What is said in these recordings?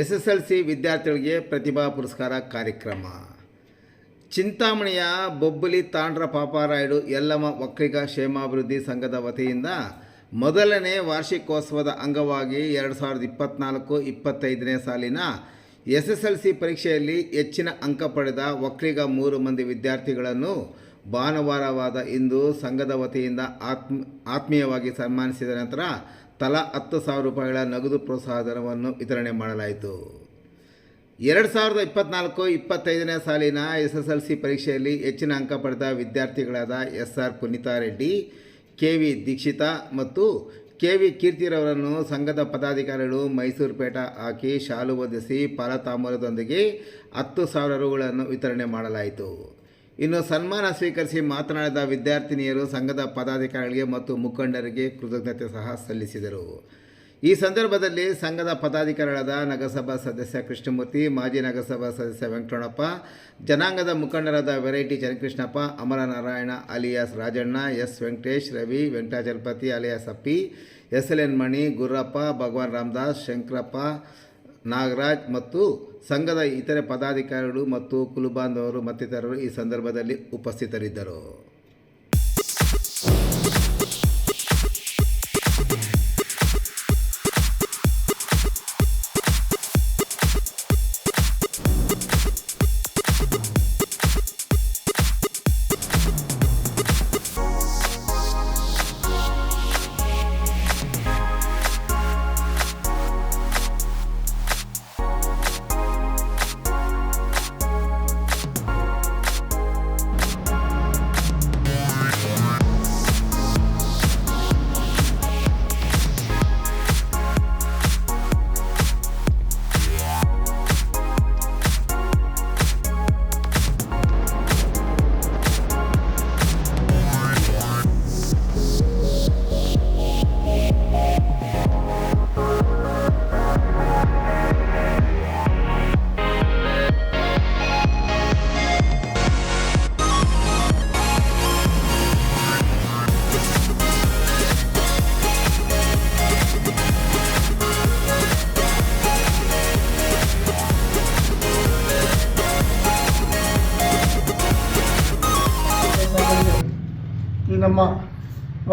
S S L C ವಿದ್ಯಾರ್ಥಿಗಳಿಗೆ ಪ್ರತಿಭಾ ಪುರಸ್ಕಾರ ಕಾರ್ಯಕ್ರಮ. ಚಿಂತಾಮಣಿಯ ಬೊಬ್ಬಲಿ ತಾಂಡ್ರ ಪಾಪಾರಾಯ್ಡು ಯಲ್ಲಮ್ಮ ಒಕ್ಕಲಿಗ ಕ್ಷೇಮಾಭಿವೃದ್ಧಿ ಸಂಘದ ವತಿಯಿಂದ ಮೊದಲನೇ ವಾರ್ಷಿಕೋತ್ಸವದ ಅಂಗವಾಗಿ ಎರಡು ಸಾವಿರದ ಇಪ್ಪತ್ತ್ನಾಲ್ಕು ಇಪ್ಪತ್ತೈದನೇ ಸಾಲಿನ ಎಸ್ ಎಸ್ ಎಲ್ ಸಿ ಪರೀಕ್ಷೆಯಲ್ಲಿ ಹೆಚ್ಚಿನ ಅಂಕ ಪಡೆದ ಒಕ್ಕಲಿಗ ಮೂರು ಮಂದಿ ವಿದ್ಯಾರ್ಥಿಗಳನ್ನು ಭಾನುವಾರವಾದ ಇಂದು ಸಂಘದ ವತಿಯಿಂದ ಆತ್ಮ, ಆತ್ಮೀಯವಾಗಿ ಸನ್ಮಾನಿಸಿದ ನಂತರ ತಲಾ ಹತ್ತು ಸಾವಿರ ರೂಪಾಯಿಗಳ ನಗದು ಪ್ರೋತ್ಸಾಹಧನವನ್ನು ವಿತರಣೆ ಮಾಡಲಾಯಿತು. ಎರಡು ಸಾವಿರದ ಇಪ್ಪತ್ನಾಲ್ಕು ಇಪ್ಪತ್ತೈದನೇ ಸಾಲಿನ ಎಸ್ ಎಸ್ ಎಲ್ ಸಿ ಪರೀಕ್ಷೆಯಲ್ಲಿ ಹೆಚ್ಚಿನ ಅಂಕ ಪಡೆದ ವಿದ್ಯಾರ್ಥಿಗಳಾದ S R Punitha Reddy K V Dikshitha ಮತ್ತು ಕೆ ವಿ ಕೀರ್ತಿರವರನ್ನು ಸಂಘದ ಪದಾಧಿಕಾರಿಗಳು ಮೈಸೂರು ಪೇಟ ಹಾಕಿ ಶಾಲು ಒದಿಸಿ ಪಾಲತಾಮರದೊಂದಿಗೆ ಹತ್ತು ಸಾವಿರ ರುಗಳನ್ನು ವಿತರಣೆ ಮಾಡಲಾಯಿತು. ಇನ್ನು ಸನ್ಮಾನ ಸ್ವೀಕರಿಸಿ ಮಾತನಾಡಿದ ವಿದ್ಯಾರ್ಥಿನಿಯರು ಸಂಘದ ಪದಾಧಿಕಾರಿಗಳಿಗೆ ಮತ್ತು ಮುಖಂಡರಿಗೆ ಕೃತಜ್ಞತೆ ಸಹ ಸಲ್ಲಿಸಿದರು. ಈ ಸಂದರ್ಭದಲ್ಲಿ ಸಂಘದ ಪದಾಧಿಕಾರಿಗಳಾದ ನಗರಸಭಾ ಸದಸ್ಯ ಕೃಷ್ಣಮೂರ್ತಿ, ಮಾಜಿ ನಗರಸಭಾ ಸದಸ್ಯ ವೆಂಕಟಣ್ಣಪ್ಪ ಜನಾಂಗದ ಮುಖಂಡರಾದ variety Channakrishnappa Amaranarayana alias Rajanna, S Venkatesh, Ravi Venkatachalapathi alias Appi, S L N Mani, Gurrappa, Bhagwan Ramdas, Shankarappa Nagaraj ಮತ್ತು ಸಂಘದ ಇತರೆ ಪದಾಧಿಕಾರಿಗಳು ಮತ್ತು ಕುಲುಬಾಂಧವರು ಮತ್ತಿತರರು ಈ ಸಂದರ್ಭದಲ್ಲಿ ಉಪಸ್ಥಿತರಿದ್ದರು.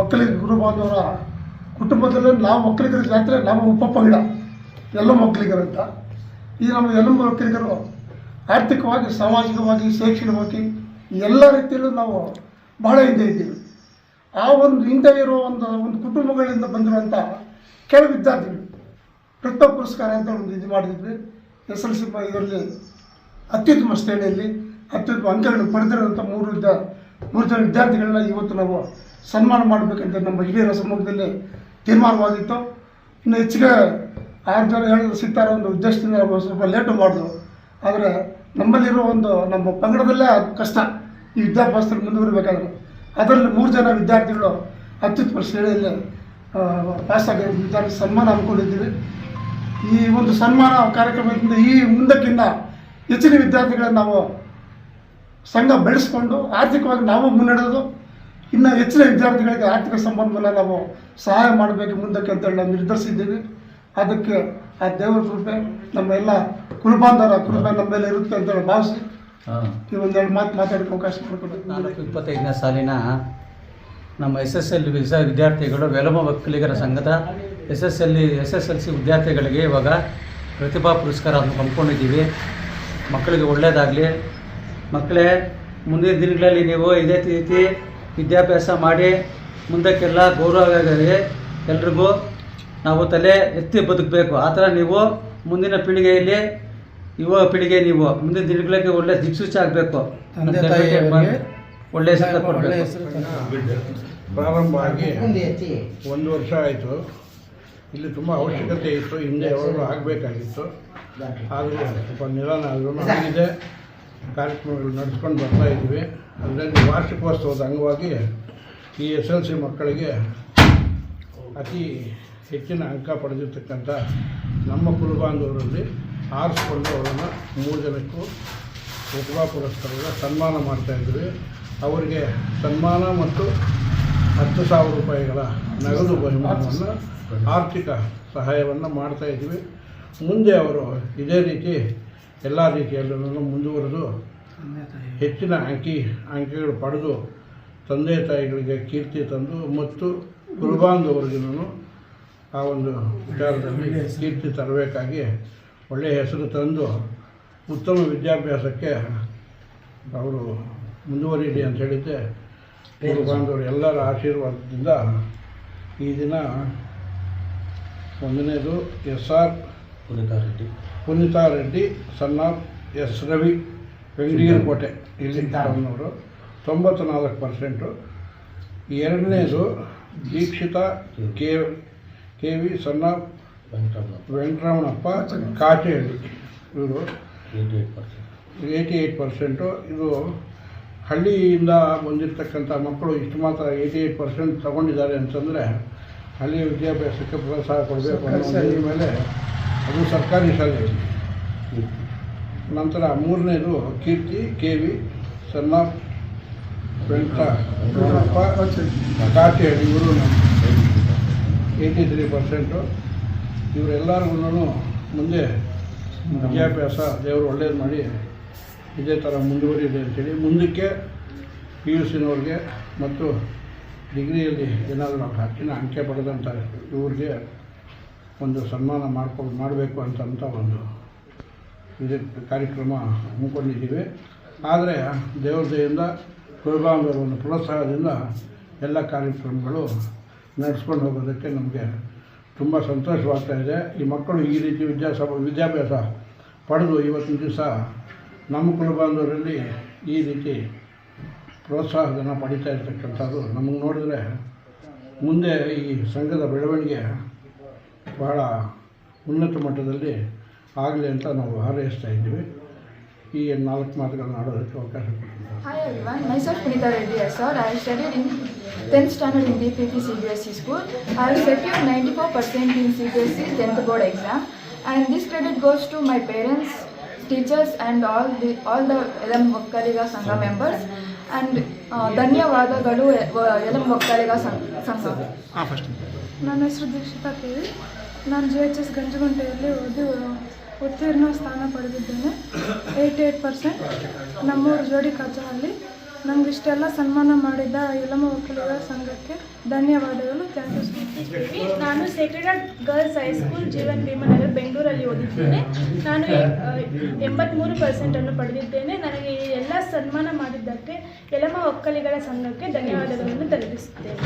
ಒಕ್ಕಲಿಗ ಗುರು ಬಾಂಧವರ ಕುಟುಂಬದಲ್ಲಿ ನಾವು ಒಕ್ಕಲಿಗರ ಜಾತ್ರೆ ನಮ್ಮ ಉಪಪಂಗಡ ಎಲ್ಲ ಒಕ್ಕಲಿಗರಂತ ಈ ನಮ್ಮ ಎಲ್ಲ ಒಕ್ಕಲಿಗರು ಆರ್ಥಿಕವಾಗಿ, ಸಾಮಾಜಿಕವಾಗಿ, ಶೈಕ್ಷಣಿಕವಾಗಿ ಎಲ್ಲ ರೀತಿಯಲ್ಲೂ ನಾವು ಬಹಳ ಹಿಂದೆ ಇದ್ದೀವಿ. ಆ ಒಂದು ಹಿಂದೆ ಇರೋ ಒಂದು ಒಂದು ಕುಟುಂಬಗಳಿಂದ ಬಂದಿರುವಂಥ ಕೆಲವು ವಿದ್ಯಾರ್ಥಿಗಳು ಪ್ರತಿಭಾ ಪುರಸ್ಕಾರ ಅಂತ ಒಂದು ಇದು ಮಾಡಿದ್ವಿ. ಎಸ್ ಎಲ್ ಸಿ ಇದರಲ್ಲಿ ಅತ್ಯುತ್ತಮ ಶ್ರೇಣಿಯಲ್ಲಿ, ಅತ್ಯುತ್ತಮ ಅಂಕಗಳನ್ನು ಪಡೆದಿರುವಂಥ ಮೂರು ವಿದ್ಯಾ ಮೂರು ಜನ ವಿದ್ಯಾರ್ಥಿಗಳನ್ನ ಇವತ್ತು ನಾವು ಸನ್ಮಾನ ಮಾಡಬೇಕಂತ ನಮ್ಮ ಹಿರಿಯರ ಸಮ್ಮುಖದಲ್ಲಿ ತೀರ್ಮಾನವಾಗಿತ್ತು. ಇನ್ನು ಹೆಚ್ಚಿಗೆ ಆರು ಜನ ಹೇಳಿದ್ರು ಸಿಗ್ತಾರೆ ಒಂದು ಉದ್ದೇಶದಿಂದ ನಾವು ಸ್ವಲ್ಪ ಲೇಟು ಮಾಡಿದ್ರು ಆದರೆ ನಮ್ಮಲ್ಲಿರೋ ಒಂದು ನಮ್ಮ ಪಂಗಡದಲ್ಲೇ ಕಷ್ಟ ಈ ವಿದ್ಯಾಭ್ಯಾಸದಲ್ಲಿ ಮುಂದುವರಿಬೇಕಾದ್ರೆ. ಅದರಲ್ಲಿ ಮೂರು ಜನ ವಿದ್ಯಾರ್ಥಿಗಳು ಅತ್ಯುತ್ತಮ ಶ್ರೇಣಿಯಲ್ಲಿ ಪಾಸಾಗಿ ವಿದ್ಯಾರ್ಥಿ ಸನ್ಮಾನ ಹಮ್ಮಿಕೊಂಡಿದ್ದೀವಿ. ಈ ಒಂದು ಸನ್ಮಾನ ಕಾರ್ಯಕ್ರಮದಿಂದ ಈ ಮುಂದಕ್ಕಿಂತ ಹೆಚ್ಚಿನ ವಿದ್ಯಾರ್ಥಿಗಳನ್ನು ನಾವು ಸಂಘ ಬೆಳೆಸ್ಕೊಂಡು ಆರ್ಥಿಕವಾಗಿ ನಾವು ಮುನ್ನಡೆದು ಇನ್ನು ಹೆಚ್ಚಿನ ವಿದ್ಯಾರ್ಥಿಗಳಿಗೆ ಆರ್ಥಿಕ ಸಂಬಂಧವನ್ನು ನಾವು ಸಹಾಯ ಮಾಡಬೇಕು ಮುಂದಕ್ಕೆ ಅಂತೇಳಿ ನಾವು ನಿರ್ಧರಿಸಿದ್ದೀವಿ. ಅದಕ್ಕೆ ಆ ದೇವರ ಕೃಪೆ ನಮ್ಮ ಎಲ್ಲ ಕುಲಬಾಂಧವರ ಕೃಪೆ ನಮ್ಮ ಮೇಲೆ ಇರುತ್ತೆ ಅಂತ ಹೇಳಿ ಭಾವಿಸಿ ಈ ಒಂದೆರಡು ಮಾತು ಮಾತಾಡೋಕ್ಕೆ ಅವಕಾಶ ಮಾಡಿಕೊಡ್ಬೇಕು. ನಾಲ್ಕು ಇಪ್ಪತ್ತೈದನೇ ಸಾಲಿನ ನಮ್ಮ ಎಸ್ ಎಸ್ ಎಲ್ ವಿಸ ವಿದ್ಯಾರ್ಥಿಗಳು ವೆಲಮ ಒಕ್ಕಲಿಗರ ಸಂಘದ S S L S S L C ವಿದ್ಯಾರ್ಥಿಗಳಿಗೆ ಇವಾಗ ಪ್ರತಿಭಾ ಪುರಸ್ಕಾರವನ್ನು ಕೊಂಡ್ಕೊಂಡಿದ್ದೀವಿ. ಮಕ್ಕಳಿಗೆ ಒಳ್ಳೆಯದಾಗಲಿ ಮಕ್ಕಳೇ ಮುಂದಿನ ದಿನಗಳಲ್ಲಿ ನೀವು ಇದೇ ರೀತಿ ವಿದ್ಯಾಭ್ಯಾಸ ಮಾಡಿ ಮುಂದಕ್ಕೆಲ್ಲ ಗೌರವ ಆಗಿ ಎಲ್ರಿಗೂ ನಾವು ತಲೆ ಎತ್ತಿ ಬದುಕಬೇಕು. ಆ ಥರ ನೀವು ಮುಂದಿನ ಪೀಳಿಗೆಯಲ್ಲಿ ಯುವ ಪೀಳಿಗೆ ನೀವು ಮುಂದಿನ ದಿನಗಳಿಗೆ ಒಳ್ಳೆ ದಿಕ್ಸೂಚಿ ಆಗಬೇಕು. ಒಳ್ಳೆ ಪ್ರಾರಂಭ ಆಗಿ ಒಂದು ವರ್ಷ ಆಯಿತು. ಇಲ್ಲಿ ತುಂಬ ಅವಶ್ಯಕತೆ ಇತ್ತು. ಹಿಂದೆ ಯಾವಾಗಲೂ ಆಗಬೇಕಾಗಿತ್ತು. ಆದರೂ ಸ್ವಲ್ಪ ನಿಧಾನ ಆದರೂ ಆಗಿದೆ. ಕಾರ್ಯಕ್ರಮಗಳು ನಡೆಸ್ಕೊಂಡು ಬರ್ತಾ ಇದ್ವಿ. ಅದರಲ್ಲಿ ವಾರ್ಷಿಕೋತ್ಸವದ ಅಂಗವಾಗಿ ಈ ಎಸ್ ಎಲ್ ಸಿ ಮಕ್ಕಳಿಗೆ ಅತಿ ಹೆಚ್ಚಿನ ಅಂಕ ಪಡೆದಿರ್ತಕ್ಕಂಥ ನಮ್ಮ ಕುಲಬಾಂಧವರಲ್ಲಿ ಆರಿಸ್ಕೊಂಡು ಅವರನ್ನು ಮೂರು ಜನಕ್ಕೂ ಪ್ರತಿಭಾ ಪುರಸ್ಕಾರದ ಸನ್ಮಾನ ಮಾಡ್ತಾಯಿದ್ವಿ ಅವರಿಗೆ ಸನ್ಮಾನ ಮತ್ತು ಹತ್ತು ಸಾವಿರ ರೂಪಾಯಿಗಳ ನಗದು ಬಹುಮಾನವನ್ನು ಆರ್ಥಿಕ ಸಹಾಯವನ್ನು ಮಾಡ್ತಾಯಿದ್ವಿ ಮುಂದೆ ಅವರು ಇದೇ ರೀತಿ ಎಲ್ಲ ರೀತಿಯಲ್ಲೂ ಮುಂದುವರೆದು ಹೆಚ್ಚಿನ ಅಂಕಿ ಅಂಕಿಗಳು ಪಡೆದು ತಂದೆ ತಾಯಿಗಳಿಗೆ ಕೀರ್ತಿ ತಂದು ಮತ್ತು ಕುರುಬಾಂಧವರಿಗೂ ಆ ಒಂದು ವಿಚಾರದಲ್ಲಿ ಕೀರ್ತಿ ತರಬೇಕಾಗಿ ಒಳ್ಳೆಯ ಹೆಸರು ತಂದು ಉತ್ತಮ ವಿದ್ಯಾಭ್ಯಾಸಕ್ಕೆ ಅವರು ಮುಂದುವರಿಯಲಿ ಅಂತ ಹೇಳಿದ್ದೆ. ಗುರುಬಾಂಧವರು ಎಲ್ಲರ ಆಶೀರ್ವಾದದಿಂದ ಈ ದಿನ ಒಂದನೇದು S R Reddy. Punitha Reddy son of S. Ravi ಕೋಟೆ ಇಲ್ಲಿ ಅವರು ತೊಂಬತ್ತು ನಾಲ್ಕು ಪರ್ಸೆಂಟು. ಎರಡನೇದು ದೀಕ್ಷಿತಾ ಕೆ ಕೆ ವಿ ಸಣ್ಣ ವೆಂಕಟರಮಣಪ್ಪ. ಕಾಟೇಹಳ್ಳಿ ಇವರು ಏಯ್ಟಿ ಏಯ್ಟ್ ಪರ್ಸೆಂಟು. ಇದು ಹಳ್ಳಿಯಿಂದ ಬಂದಿರತಕ್ಕಂಥ ಮಕ್ಕಳು ಇಷ್ಟು ಮಾತ್ರ ಏಯ್ಟಿ ಏಯ್ಟ್ ಪರ್ಸೆಂಟ್ ತೊಗೊಂಡಿದ್ದಾರೆ ಅಂತಂದರೆ ಹಳ್ಳಿಯ ವಿದ್ಯಾಭ್ಯಾಸಕ್ಕೆ ಪ್ರೋತ್ಸಾಹ ಕೊಡಬೇಕು ಅನ್ನೋ ಮೇಲೆ ಅದು ಸರ್ಕಾರಿ ಶಾಲೆ ನಂತರ ಮೂರನೇದು ಕೀರ್ತಿ ಕೆ ವಿ ಸಣ್ಣ ವೆಂಕಟರಮಣಪ್ಪ ಕಾಟೇಹಳ್ಳಿ ಇವರು ಏಯ್ಟಿ ತ್ರೀ ಪರ್ಸೆಂಟು ಇವರೆಲ್ಲರಿಗೂ ಮುಂದೆ ವಿದ್ಯಾಭ್ಯಾಸ ದೇವರು ಒಳ್ಳೇದು ಮಾಡಿ ಇದೇ ಥರ ಮುಂದುವರಿದೆ ಅಂತೇಳಿ ಮುಂದಕ್ಕೆ ಪಿ ಯು ಸಿನವ್ರಿಗೆ ಮತ್ತು ಡಿಗ್ರಿಯಲ್ಲಿ ಏನಾದರೂ ಹಾಕಿನ ಅಂಕೆ ಪಡೆದಂಥ ಇವ್ರಿಗೆ ಒಂದು ಸನ್ಮಾನ ಮಾಡ್ಕೊ, ಮಾಡಬೇಕು ಅಂತಂತ ಒಂದು ಇದು ಕಾರ್ಯಕ್ರಮ ಹಮ್ಮಿಕೊಂಡಿದ್ದೀವಿ. ಆದರೆ ದೇವ್ರದೆಯಿಂದ ಕುರುಬಾಂಧವರ ಒಂದು ಪ್ರೋತ್ಸಾಹದಿಂದ ಎಲ್ಲ ಕಾರ್ಯಕ್ರಮಗಳು ನಡೆಸ್ಕೊಂಡು ಹೋಗೋದಕ್ಕೆ ನಮಗೆ ತುಂಬ ಸಂತೋಷವಾಗ್ತಾ ಇದೆ. ಈ ಮಕ್ಕಳು ಈ ರೀತಿ ವಿದ್ಯಾಸ ವಿದ್ಯಾಭ್ಯಾಸ ಪಡೆದು ಇವತ್ತಿನ ದಿವಸ ನಮ್ಮ ಕುಲಬಾಂಧವರಲ್ಲಿ ಈ ರೀತಿ ಪ್ರೋತ್ಸಾಹಧನ ಪಡಿತಾ ಇರ್ತಕ್ಕಂಥದ್ದು. ನಮಗೆ ನೋಡಿದ್ರೆ ಮುಂದೆ ಈ ಸಂಘದ ಬೆಳವಣಿಗೆ ಭಾಳ ಉನ್ನತ ಮಟ್ಟದಲ್ಲಿ ಆಗಲಿ ಅಂತ ನಾವು ಭಾಳ ಇದ್ದೀವಿ. ಈ ನಾಲ್ಕು ಮಾರ್ಕ್ಗಳನ್ನ ಹಾಯ್ ಮ್ಯಾ ಮೈಸೂರು ಫ್ರೀದರ್ India's R I study in tenth standard D P C B S C school I secured ninety four percent in C B S C tenth board exam and this ಟೆಡಿಟ್ goes to my parents teachers and all the all the Velama Vokkaliga Sangha members and ಧನ್ಯವಾದಗಳು ಎಲೆಮ್ ವಕ್ಕಾರಿಗ ಸಂಸದ್ ನನ್ನ ಹೆಸರು ದೀಕ್ಷಿತ ಅಂತಿವಿ ನಾನು G H S ಗಂಜಗುಂಟೆಯಲ್ಲಿ ಓದಿ, ಉತ್ತೀರ್ಣ ಸ್ಥಾನ ಪಡೆದಿದ್ದೇನೆ. Eighty eight percent ನಮ್ಮೂರು ಜೋಡಿ ಕಚಹಳ್ಳಿ ನಮ್ಗೆ ಇಷ್ಟೆಲ್ಲ ಸನ್ಮಾನ ಮಾಡಿದ ಯಲಮ ವಕೀಲರ ಸಂಘಕ್ಕೆ ಧನ್ಯವಾದಗಳು. ಥ್ಯಾಂಕ್ ಯು ಸೊ ಮಚ್ ನಾನು sacred girls high school Jeevan Bhimanagar ಬೆಂಗಳೂರಲ್ಲಿ ಓದಿದ್ದೇನೆ. ನಾನು ಎಂಬತ್ತ್ಮೂರು ಪರ್ಸೆಂಟನ್ನು ಪಡೆದಿದ್ದೇನೆ. ನನಗೆ ಎಲ್ಲ ಸನ್ಮಾನ ಮಾಡಿದ್ದಕ್ಕೆ ಯಲಮ ಒಕ್ಕಲಿಗರ ಸಂಘಕ್ಕೆ ಧನ್ಯವಾದಗಳನ್ನು ತಲುಪಿಸುತ್ತೇನೆ